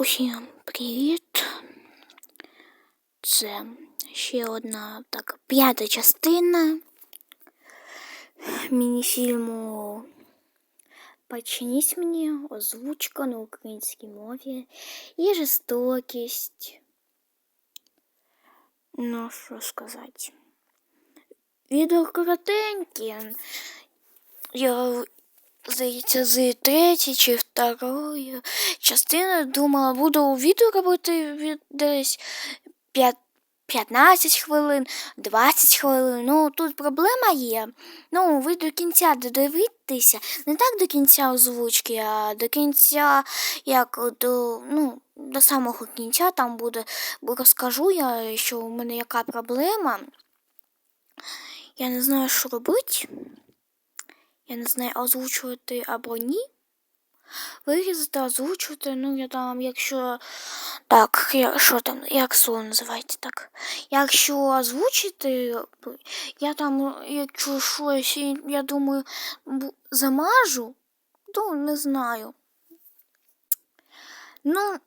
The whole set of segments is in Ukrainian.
Усім привіт! Це ще одна так п'ята частина мініфільму Починись мені, озвучка на українській мові і жорстокість. Ну, що сказати. Відео коротеньке. Я здається, з третьої чи второї частини думала, буду відео робити від десь 5, 15 хвилин, 20 хвилин. Ну, тут проблема є. Ну, ви до кінця додивитеся, не так до кінця озвучки, а до кінця, як до, ну, до самого кінця там буде, бо розкажу я, що у мене яка проблема. Я не знаю, що робити. Я не знаю, озвучувати або ні. Вирізати, озвучувати, ну я там, якщо. Так, я, що там, як слово називається так? Якщо озвучити, я там, якщо щось, я думаю, замажу, то не знаю. Ну,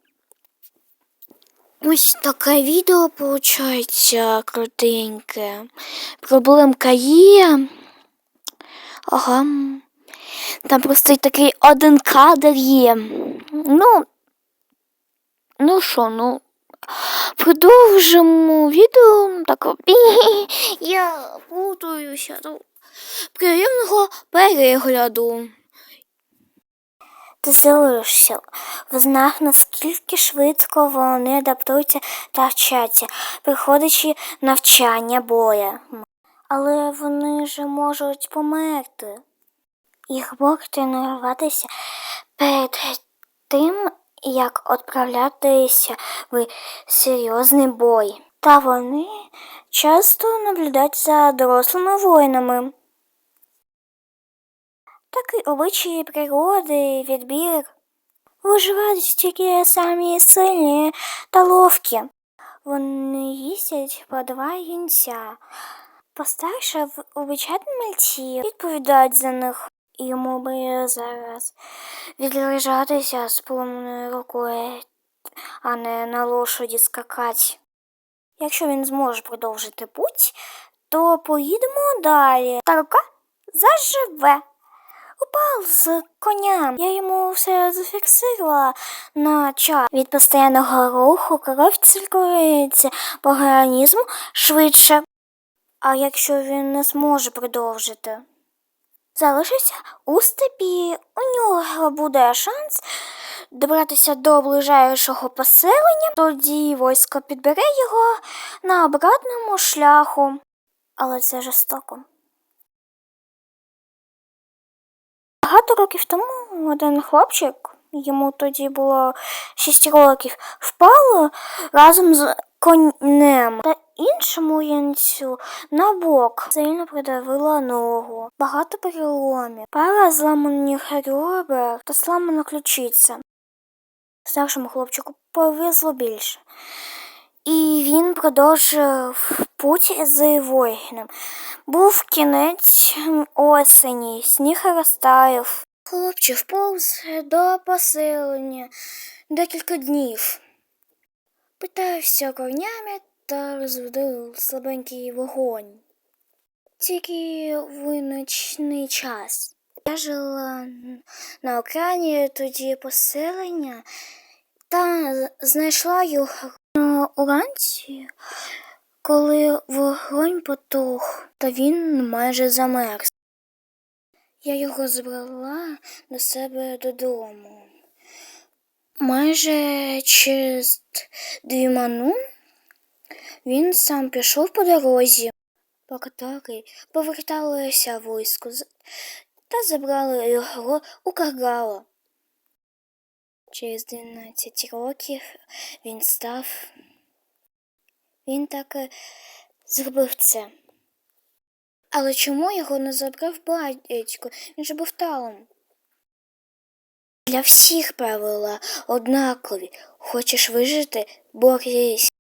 ось таке відео, виходить, крутеньке. Проблемка є. Ага. Там просто такий один кадр є. Ну, ну що, ну, продовжимо відео. Так, я путаюся. Ну, приємного перегляду. Ти залишишся в знах, наскільки швидко вони адаптуються та вчаться, приходячи навчання боя. Але вони ж можуть померти. Їх Бог тренуватися перед тим, як відправлятися в серйозний бой. Та вони часто наблюдають за дорослими воїнами. Такий обичай природи, відбір. Виживають тільки самі сильні та ловкі. Вони їздять по два гінця. Постарше в обичайні мальці відповідають за них. Йому би зараз відлежатися з поломаною рукою, а не на лошаді скакати. Якщо він зможе продовжити путь, то поїдемо далі. Та рука заживе. Упав з коня. Я йому все зафіксувала на час. Від постійного руху кров циркується по організму швидше. А якщо він не зможе продовжити? залишиться у степі. У нього буде шанс добратися до ближайшого поселення, тоді військо підбере його на обратному шляху. Але це жорстоко. Багато років тому один хлопчик, йому тоді було 6 років, впало разом з конем та іншому янцю на бок сильно придавила ногу, багато переломів, пара зламаних ребер та зламана ключиця. Старшому хлопчику повезло більше. І він продовжив путь з воїном. Був кінець осені, сніг розтаяв. Хлопчик вповз до поселення декілька днів. Питався конями та розводив слабенький вогонь. Тільки в час. Я жила на окраїні тоді поселення та знайшла його уранці, коли вогонь потух, та він майже замерз. Я його забрала до себе додому. Майже через дві ману він сам пішов по дорозі, по котрій поверталося військо та забрали його у Каргало. Через 12 років він став, він так зробив це. Але чому його не забрав батько? Він же був талом. Для всіх правила однакові. Хочеш вижити, борись.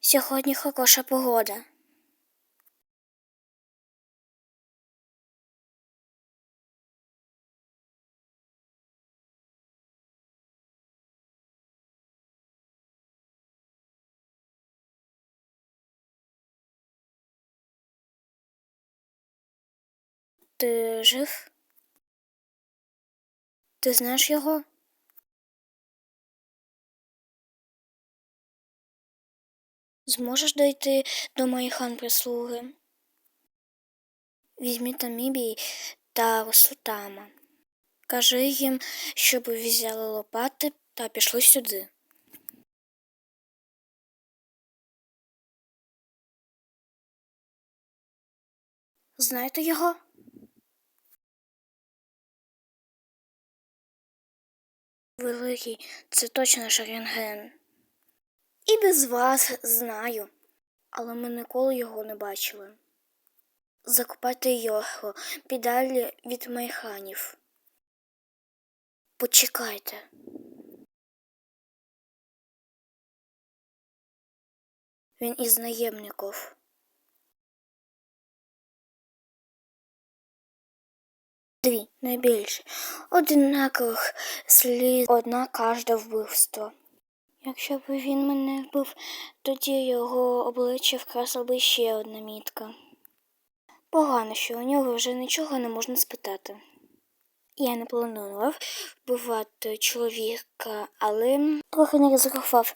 Сьогодні хороша погода. Ти жив? Ти знаєш його? Зможеш дойти до моїх хан прислуги? Візьміть Амібій та Росутама. Кажи їм, щоб взяли лопати та пішли сюди. Знаєте його? Великий, це точно Шарінген. І без вас знаю, але ми ніколи його не бачили. Закопати його підалі від майханів. Почекайте. Він із наємників. Дві найбільше. Одинакових слід одна кожне вбивство. Якщо б він мене вбив, тоді його обличчя вкрасла би ще одна мітка. Погано, що у нього вже нічого не можна спитати. Я не планував вбивати чоловіка, але трохи не ризикував.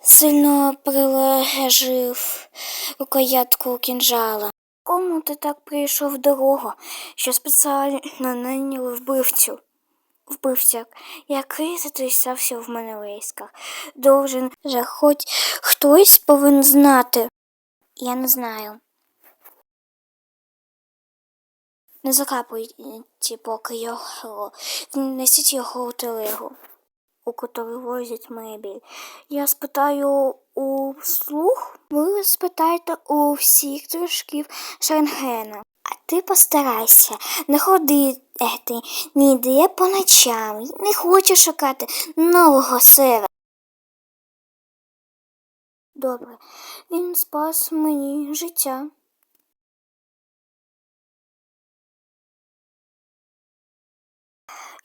Сильно приложив рукоятку кінжала. Кому ти так прийшов дорогу, що спеціально найняли вбивцю? Вбивця, який затисався в мене в військах. Должен же хоч хтось повинен знати. Я не знаю. Не закапуйте поки його, несіть його у телегу, у котру возять мебіль. Я спитаю у слух, ви спитайте у всіх дружків Шенгена. А ти постарайся, не ходи ети, ніде по ночам, не хочу шукати нового сира. Добре, він спас мені життя.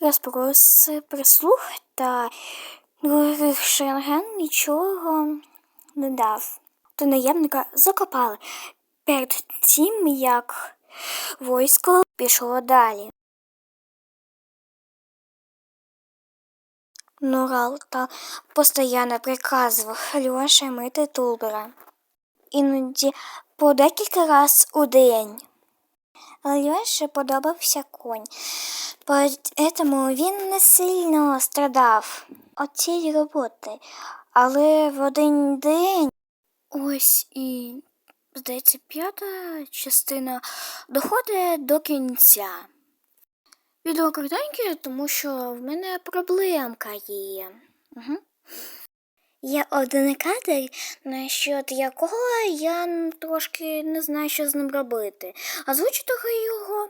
Розпроси прислуг та говорив Шенген нічого не дав. То наємника закопали перед тим, як військо пішло далі. Нурал та постійно приказував Льоше мити Тулбера. Іноді по декілька раз у день. Льоше подобався конь, тому він не сильно страдав від цієї роботи. Але в один день ось і, здається, п'ята частина доходить до кінця. Відео коротеньке, тому що в мене проблемка є. Угу. Є один кадр, насчет якого я трошки не знаю, що з ним робити. Озвучити його.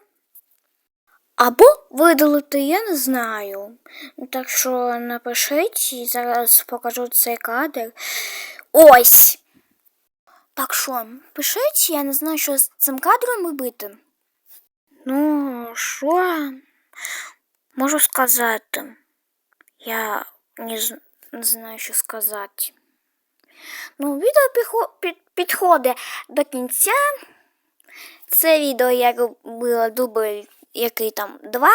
Або видалити, я не знаю. Так що напишіть і зараз покажу цей кадр. Ось. Так що, пишіть, я не знаю, що з цим кадром робити. Ну, що можу сказати? Я не, з- не знаю, що сказати. Ну, відео підходить до кінця. Це відео я робила дубль який там два,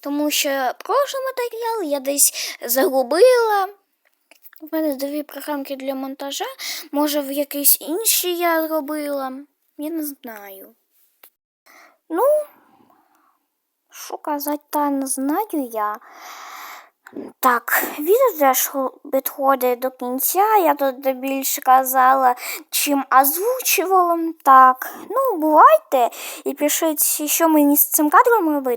тому що прошлий матеріал я десь загубила. У мене дві програмки для монтажа. Може, в якійсь іншій я робила. Я не знаю. Ну, що казати, та не знаю я. Так, відео теж підходить до кінця. Я тут більше казала, чим озвучувала. Так, ну, бувайте і пишіть, що мені з цим кадром робити.